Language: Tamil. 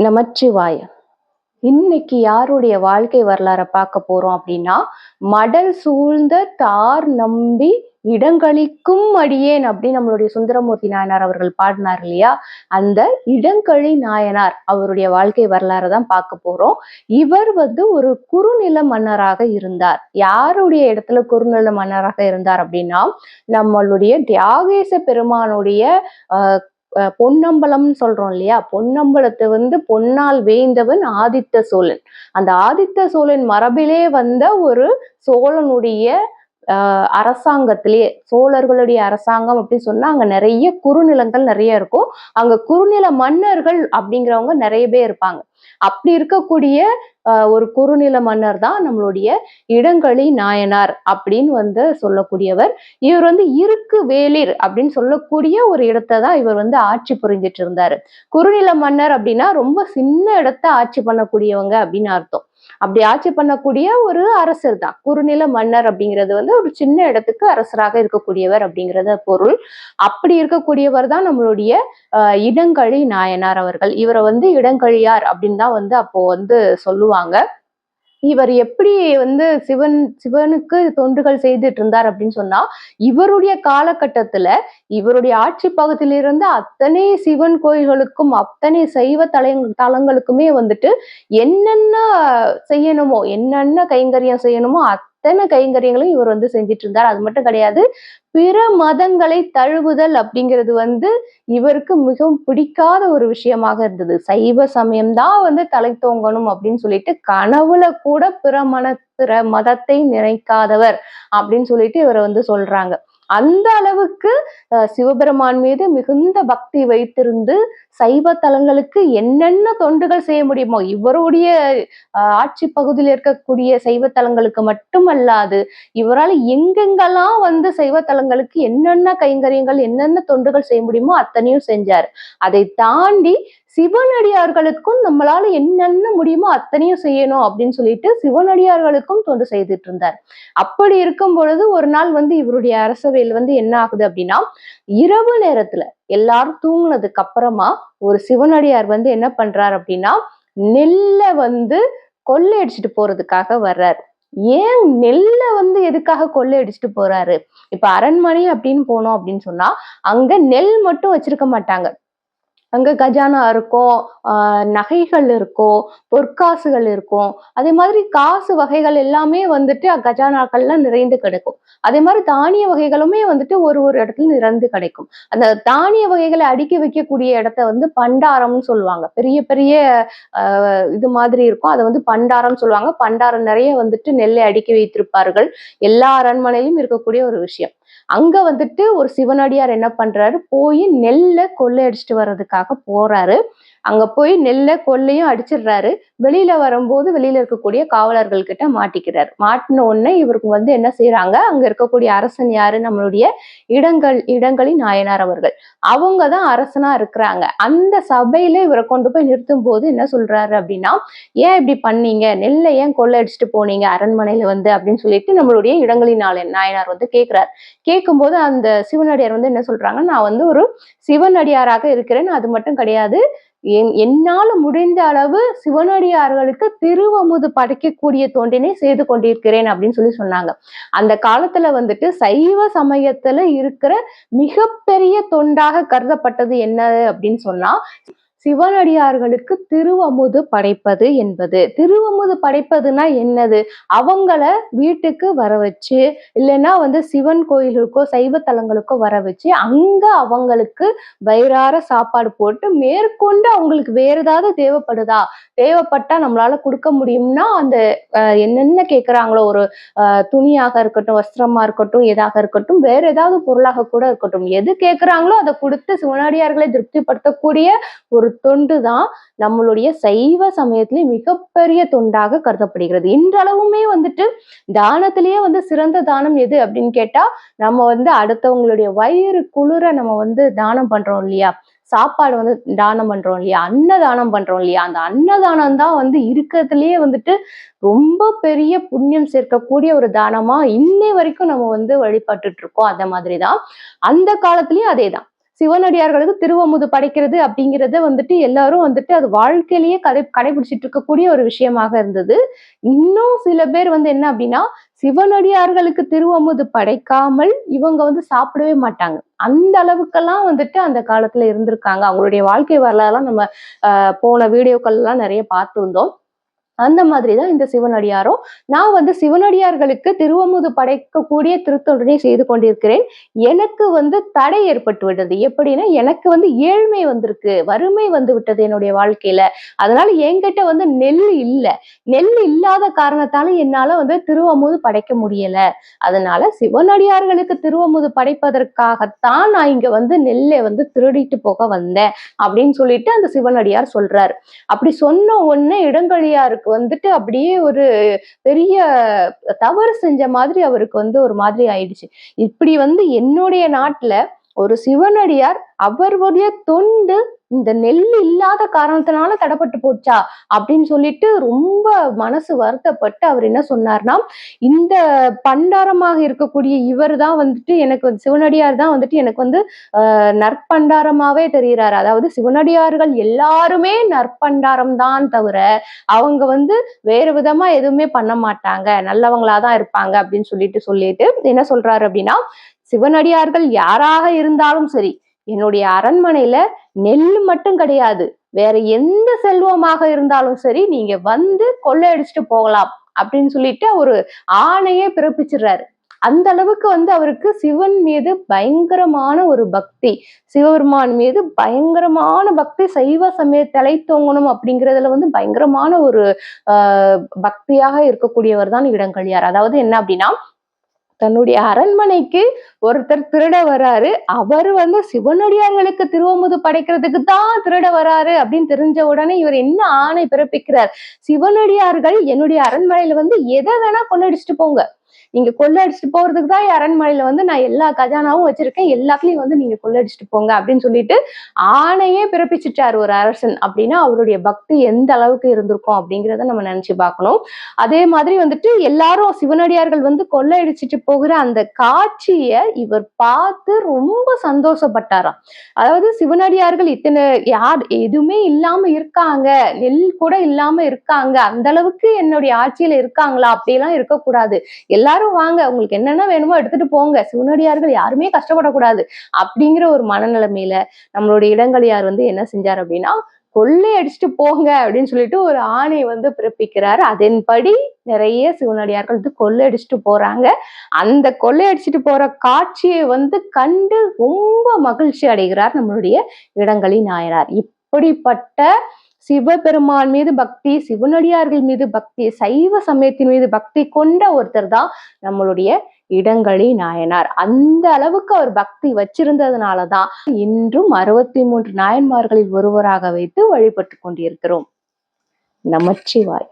நமச்சிவாய இன்னைக்கு யாருடைய வாழ்க்கை வரலாறை பார்க்க போறோம் அப்படின்னா மடல் சூழ்ந்த தார் நம்பி இடங்களிக்கும் அடியேன் அப்படின்னு நம்மளுடைய சுந்தரமூர்த்தி நாயனார் அவர்கள் பாடினார் இல்லையா? அந்த இடங்களி நாயனார் அவருடைய வாழ்க்கை வரலாறை தான் பார்க்க போறோம். இவர் வந்து ஒரு குறுநில மன்னராக இருந்தார். யாருடைய இடத்துல குறுநில மன்னராக இருந்தார் அப்படின்னா நம்மளுடைய தியாகேச பெருமானுடைய ஆஹ் அஹ் பொன்னம்பலம்னு சொல்றோம் இல்லையா? பொன்னம்பலத்தை வந்து பொன்னால் வேந்தவன் ஆதித்த சோழன். அந்த ஆதித்த சோழன் மரபிலே வந்த ஒரு சோழனுடைய ஆஹ் அரசாங்கத்திலேயே சோழர்களுடைய அரசாங்கம் அப்படின்னு சொன்னா அங்க நிறைய குறுநிலங்கள் நிறைய இருக்கும். அங்க குறுநில மன்னர்கள் அப்படிங்கிறவங்க நிறைய பேர் இருப்பாங்க. அப்படி இருக்கக்கூடிய ஆஹ் ஒரு குறுநில மன்னர் தான் நம்மளுடைய இடங்களி நாயனார் அப்படின்னு வந்து சொல்லக்கூடியவர். இவர் வந்து இருக்கு வேளிர் அப்படின்னு சொல்லக்கூடிய ஒரு இடத்த தான் இவர் வந்து ஆட்சி புரிஞ்சிட்டு இருந்தாரு. குறுநில மன்னர் அப்படின்னா ரொம்ப சின்ன இடத்த ஆட்சி பண்ணக்கூடியவங்க அப்படின்னு அர்த்தம். அப்படி ஆட்சி பண்ணக்கூடிய ஒரு அரசர் தான். குறுநில மன்னர் அப்படிங்கிறது வந்து ஒரு சின்ன இடத்துக்கு அரசராக இருக்கக்கூடியவர் அப்படிங்கிறத பொருள். அப்படி இருக்கக்கூடியவர் தான் நம்மளுடைய அஹ் இடங்கழி நாயனார் அவர்கள். இவரை வந்து இடங்கழியார் அப்படின்னு தான் வந்து அப்போ வந்து சொல்லுவாங்க. இவர் எப்படி வந்து சிவன் சிவனுக்கு தொண்டுகள் செய்துட்டு இருந்தார் அப்படின்னு சொன்னா இவருடைய காலகட்டத்துல இவருடைய ஆட்சி பகுதியிலிருந்து அத்தனை சிவன் கோயில்களுக்கும் அத்தனை சைவ தலை தலங்களுக்குமே வந்துட்டு என்னென்ன செய்யணுமோ என்னென்ன கைங்கரியம் செய்யணுமோ அத்தனை கைங்கரியங்களும் இவர் வந்து செஞ்சிட்டு இருந்தார் அது மட்டும் கிடையாது பிற மதங்களை தழுவுதல் அப்படிங்கிறது வந்து இவருக்கு மிகவும் பிடிக்காத ஒரு விஷயமாக இருந்தது. சைவ சமயம் தான் வந்து தலை தோங்கணும் அப்படின்னு சொல்லிட்டு கனவுல கூட பிற மன பிற மதத்தை நினைக்காதவர் அப்படின்னு சொல்லிட்டு இவரை வந்து சொல்றாங்க. அந்த அளவுக்கு சிவபெருமான் மீது மிகுந்த பக்தி வைத்திருந்து சைவ தலங்களுக்கு என்னென்ன தொண்டுகள் செய்ய முடியுமோ இவருடைய ஆட்சி பகுதியில் இருக்கக்கூடிய சைவ தலங்களுக்கு மட்டுமல்லாது இவரால் எங்கெங்கெல்லாம் வந்து சைவ தலங்களுக்கு என்னென்ன கைங்கரியங்கள் என்னென்ன தொண்டுகள் செய்ய முடியுமோ அத்தனையும் செஞ்சார். அதை தாண்டி சிவனடியார்களுக்கும் நம்மளால என்னென்ன முடியுமோ அத்தனையும் செய்யணும் அப்படின்னு சொல்லிட்டு சிவனடியார்களுக்கும் தொண்டு செய்துட்டு இருந்தார். அப்படி இருக்கும் பொழுது ஒரு நாள் வந்து இவருடைய அரசவையில் வந்து என்ன ஆகுது அப்படின்னா இரவு நேரத்துல எல்லாரும் தூங்குனதுக்கு அப்புறமா ஒரு சிவனடியார் வந்து என்ன பண்றாரு அப்படின்னா நெல்லை வந்து கொள்ளையடிச்சிட்டு போறதுக்காக வர்றாரு. ஏன் நெல்லை வந்து எதுக்காக கொள்ளையடிச்சிட்டு போறாரு? இப்ப அரண்மனை அப்படின்னு போனோம் அப்படின்னு சொன்னா அங்க நெல் மட்டும் வச்சிருக்க மாட்டாங்க. அங்க கஜானா இருக்கும் நகைகள் இருக்கும் பொற்காசுகள் இருக்கும். அதே மாதிரி காசு வகைகள் எல்லாமே வந்துட்டு கஜானாக்கள்ல நிறைந்து கிடைக்கும். அதே மாதிரி தானிய வகைகளுமே வந்துட்டு ஒரு ஒரு இடத்துல நிறைந்து கிடைக்கும். அந்த தானிய வகைகளை அடுக்கி வைக்கக்கூடிய இடத்த வந்து பண்டாரம்னு சொல்லுவாங்க. பெரிய பெரிய இது மாதிரி இருக்கும். அதை வந்து பண்டாரம் சொல்லுவாங்க. பண்டாரம் நிறைய வந்துட்டு நெல்லை அடுக்கி வைத்திருப்பார்கள். எல்லா அரண்மனையிலும் இருக்கக்கூடிய ஒரு விஷயம். அங்க வந்துட்டு ஒரு சிவனடியார் என்ன பண்றாரு? போய் நெல்லை கொள்ளையடிச்சிட்டு வர்றதுக்காக போறாரு. அங்க போய் நெல்லை கொள்ளையும் அடிச்சிடுறாரு. வெளியில வரும்போது வெளியில இருக்கக்கூடிய காவலர்கள் கிட்ட மாட்டிக்கிறார். மாட்டின உடனே இவருக்கு வந்து என்ன செய்யறாங்க அங்க இருக்கக்கூடிய அரசன் யாரு? நம்மளுடைய இடங்கள் இடங்களின் நாயனார் அவர்கள். அவங்க தான் அரசனா இருக்கிறாங்க. அந்த சபையில இவரை கொண்டு போய் நிறுத்தும் போது என்ன சொல்றாரு அப்படின்னா ஏன் இப்படி பண்ணீங்க? நெல்லை ஏன் கொள்ளையடிச்சிட்டு போனீங்க? அரண்மனையில வந்து அப்படின்னு சொல்லிட்டு நம்மளுடைய இடங்களின் நாயனார் வந்து கேட்கிறார் கேட்கும்போது அந்த சிவனடியார் வந்து என்ன சொல்றாங்க நான் வந்து ஒரு சிவனடியாராக இருக்கிறேன். அது மட்டும் கிடையாது. என் என்னால் முடிந்த அளவு சிவனடியார்களுக்கு திருவமுது படைக்கக்கூடிய தொண்டினை செய்து கொண்டிருக்கிறேன் அப்படின்னு சொல்லி சொன்னாங்க. அந்த காலத்துல வந்துட்டு சைவ சமயத்துல இருக்கிற மிகப்பெரிய தொண்டாக கருதப்பட்டது என்ன அப்படின்னு சொன்னா சிவனடியார்களுக்கு திருவமுது படைப்பது என்பது. திருவமுது படைப்பதுன்னா என்னது? அவங்கள வீட்டுக்கு வர வச்சு இல்லைன்னா வந்து சிவன் கோயிலுக்கோ சைவ தலங்களுக்கோ வர வச்சு அங்க அவங்களுக்கு வயிறார சாப்பாடு போட்டு மேற்கொண்டு அவங்களுக்கு வேற ஏதாவது தேவைப்படுதா? தேவைப்பட்டா நம்மளால கொடுக்க முடியும்னா அந்த என்னென்ன கேட்குறாங்களோ ஒரு துணியாக இருக்கட்டும் வஸ்திரமா இருக்கட்டும் எதாக இருக்கட்டும் வேற ஏதாவது பொருளாக கூட இருக்கட்டும். எது கேட்குறாங்களோ அதை கொடுத்து சிவனடியார்களை திருப்திப்படுத்தக்கூடிய ஒரு தொண்டு தான் நம்மளுடைய சைவ சமயத்திலே மிகப்பெரிய தொண்டாக கருதப்படுகிறது. இன்றளவுமே வந்துட்டு தானத்திலேயே வந்து சிறந்த தானம் எது அப்படின்னு கேட்டா நம்ம வந்து அடுத்தவங்களுடைய வயிறு குளிர நம்ம வந்து தானம் பண்றோம் இல்லையா? சாப்பாடு வந்து தானம் பண்றோம் இல்லையா? அன்னதானம் பண்றோம் இல்லையா? அந்த அன்னதானம் தான் வந்து இருக்கிறதுலயே வந்துட்டு ரொம்ப பெரிய புண்ணியம் சேர்க்கக்கூடிய ஒரு தானமா இன்னை வரைக்கும் நம்ம வந்து வழிபட்டுட்டு இருக்கோம். அந்த மாதிரிதான் அந்த காலத்திலயும் அதே தான். சிவனடியார்களுக்கு திருவமுது படைக்கிறது அப்படிங்கிறத வந்துட்டு எல்லாரும் வந்துட்டு அது வாழ்க்கையிலேயே கடை கடைபிடிச்சிட்டு இருக்கக்கூடிய ஒரு விஷயமாக இருந்தது. இன்னும் சில பேர் வந்து என்ன அப்படின்னா சிவனடியார்களுக்கு திருவமுது படைக்காமல் இவங்க வந்து சாப்பிடவே மாட்டாங்க. அந்த அளவுக்கெல்லாம் வந்துட்டு அந்த காலத்துல இருந்திருக்காங்க. அவங்களுடைய வாழ்க்கை வரலாறுலாம் நம்ம போன வீடியோக்கள்லாம் நிறைய பார்த்துருந்தோம். அந்த மாதிரி தான் இந்த சிவனடியாரும். நான் வந்து சிவனடியார்களுக்கு திருவமுது படைக்கக்கூடிய திருத்தொண்டனை செய்து கொண்டிருக்கிறேன். எனக்கு வந்து தடை ஏற்பட்டு விட்டது. எப்படின்னா எனக்கு வந்து ஏழ்மை வந்திருக்கு வறுமை வந்து விட்டது என்னுடைய வாழ்க்கையில. அதனால என்கிட்ட வந்து நெல் இல்லை. நெல் இல்லாத காரணத்தால என்னால வந்து திருவமுது படைக்க முடியல. அதனால சிவனடியார்களுக்கு திருவமுது படைப்பதற்காகத்தான் நான் இங்க வந்து நெல்லை வந்து திருடிட்டு போக வந்தேன் அப்படின்னு சொல்லிட்டு அந்த சிவனடியார் சொல்றாரு. அப்படி சொன்ன உடனே இடங்கழியாருக்கு வந்துட்டு அப்படியே ஒரு பெரிய தவறு செஞ்ச மாதிரி அவருக்கு வந்து ஒரு மாதிரி ஆயிடுச்சு. இப்படி வந்து என்னுடைய நாட்டுல ஒரு சிவனடியார் அவருடைய தொண்டு இந்த நெல் இல்லாத காரணத்தினால தடைப்பட்டு போச்சா? அப்படின்னு சொல்லிட்டு ரொம்ப மனசு வருத்தப்பட்டு அவர் என்ன சொன்னார்னா இந்த பண்டாரமாக இருக்கக்கூடிய இவர் தான் வந்துட்டு எனக்கு வந்து சிவனடியார் தான் வந்துட்டு எனக்கு வந்து நற்பண்டாரமாவே தெரிகிறார். அதாவது சிவனடியார்கள் எல்லாருமே நற்பண்டாரம் தான் தவிர அவங்க வந்து வேறு விதமா எதுவுமே பண்ண மாட்டாங்க. நல்லவங்களா தான் இருப்பாங்க. அப்படின்னு சொல்லிட்டு சொல்லிட்டு என்ன சொல்றாரு அப்படின்னா சிவனடியார்கள் யாராக இருந்தாலும் சரி என்னுடைய அரண்மனையில நெல் மட்டும் கிடையாது. வேற எந்த செல்வமாக இருந்தாலும் சரி நீங்க வந்து கொள்ளையடிச்சிட்டு போகலாம் அப்படின்னு சொல்லிட்டு ஒரு ஆணையே பிறப்பிச்சிடுறாரு. அந்த அளவுக்கு வந்து அவருக்கு சிவன் மீது பயங்கரமான ஒரு பக்தி. சிவபெருமான் மீது பயங்கரமான பக்தி. சைவ சமய தலை தோங்கணும் அப்படிங்கிறதுல வந்து பயங்கரமான ஒரு பக்தியாக இருக்கக்கூடியவர் தான் இடங்கழியார் அதாவது என்ன அப்படின்னா தன்னுடைய அரண்மனைக்கு ஒருத்தர் திருட வராரு. அவர் வந்து சிவனடியார்களுக்கு திருவமுது படைக்கிறதுக்கு தான் திருட வராரு அப்படின்னு தெரிஞ்ச உடனே இவர் என்ன ஆணை பிறப்பிக்கிறார்? சிவனடியார்கள் என்னுடைய அரண்மனையில வந்து எதை வேணா கொள்ளடிச்சிட்டு போங்க. நீங்க கொள்ளடிச்சிட்டு போறதுக்கு தான் அரண்மனையில வந்து நான் எல்லா கஜானாவும் வச்சிருக்கேன். எல்லாத்துலயும் வந்து நீங்க கொள்ளடிச்சிட்டு போங்க அப்படின்னு சொல்லிட்டு ஆணையே பிறப்பிச்சிட்டாரு ஒரு அரசன். அப்படின்னா அவருடைய பக்தி எந்த அளவுக்கு இருந்திருக்கும் அப்படிங்கிறத நம்ம நினைச்சு பார்க்கணும். அதே மாதிரி வந்துட்டு எல்லாரும் சிவனடியார்கள் வந்து கொள்ளையடிச்சிட்டு போகிற அந்த காட்சிய இவர் பார்த்து ரொம்ப சந்தோஷப்பட்டாராம். அதாவது சிவனடியார்கள் இத்தனை யார் எதுவுமே இல்லாம இருக்காங்க. நெல் கூட இல்லாம இருக்காங்க. அந்த அளவுக்கு என்னுடைய ஆட்சியில இருக்காங்களா? அப்படியெல்லாம் இருக்கக்கூடாது. எல்லாரும் வாங்க உங்களுக்கு என்னென்ன வேணுமோ எடுத்துட்டு போங்க. சிவனடியார்கள் யாருமே கஷ்டப்படக்கூடாது. அப்படிங்கிற ஒரு மனநிலைமையில நம்மளுடைய இடங்களியார் வந்து என்ன செஞ்சார் அப்படின்னா கொள்ளை அடிச்சுட்டு போங்க அப்படின்னு சொல்லிட்டு ஒரு ஆணை வந்து பிறப்பிக்கிறாரு. அதன்படி நிறைய சிவனடியார்கள் வந்து கொள்ளை அடிச்சுட்டு போறாங்க. அந்த கொள்ளை அடிச்சுட்டு போற காட்சியை வந்து கண்டு ரொம்ப மகிழ்ச்சி அடைகிறார் நம்மளுடைய இடங்களி நாயனார். இப்படிப்பட்ட சிவபெருமான் மீது பக்தி சிவனடியார்கள் மீது பக்தி சைவ சமயத்தின் மீது பக்தி கொண்ட ஒருத்தர் தான் நம்மளுடைய இடங்களி நாயனார். அந்த அளவுக்கு அவர் பக்தி வச்சிருந்ததுனாலதான் இன்றும் அறுபத்தி மூன்று நாயன்மார்களில் ஒருவராக வைத்து வழிபட்டு கொண்டிருக்கிறோம். நமச்சிவாய்